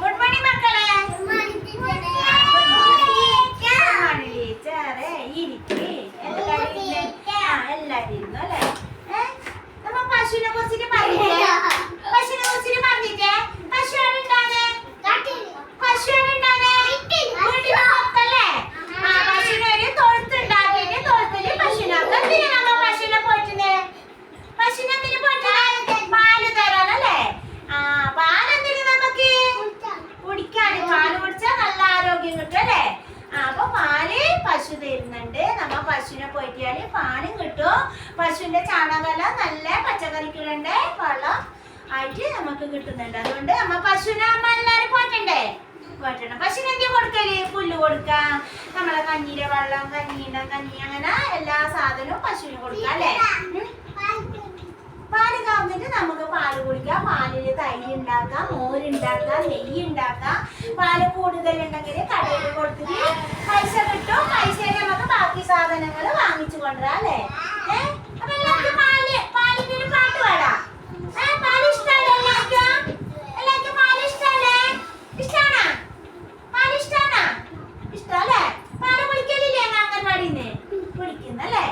Good morning മക്കളെ. Good morning ടീച്ചറെ. ഇരിക്കും. പശുവിനെ പോയിട്ടിയാൽ പാലും കിട്ടും. പശുവിന്റെ ചാണകല നല്ല പച്ചക്കറിക്കുകളുണ്ട് വെള്ളം ആയിട്ട് നമുക്ക് കിട്ടുന്നുണ്ട്. അതുകൊണ്ട് നമ്മ പശുവിനെ അമ്മ എല്ലാരും പോറ്റണ്ടേ? പോറ്റണം. പശുവിന് കൊടുക്കൽ? പുല്ല് കൊടുക്കാം. നമ്മളെ കഞ്ഞിയുടെ വെള്ളം കഞ്ഞീണ്ട കഞ്ഞി അങ്ങനെ എല്ലാ സാധനവും പശുവിന് കൊടുക്കാം അല്ലേ. പാൽ കറന്നിട്ട് നമുക്ക് പാൽ കുടിക്കാം. പാലിൽ തൈ ഉണ്ടാക്കാം മോരുണ്ടാക്കാം നെയ്യ് ഉണ്ടാക്കാം. പാൽ കൂടുതലുണ്ടെങ്കിൽ കടയിൽ né,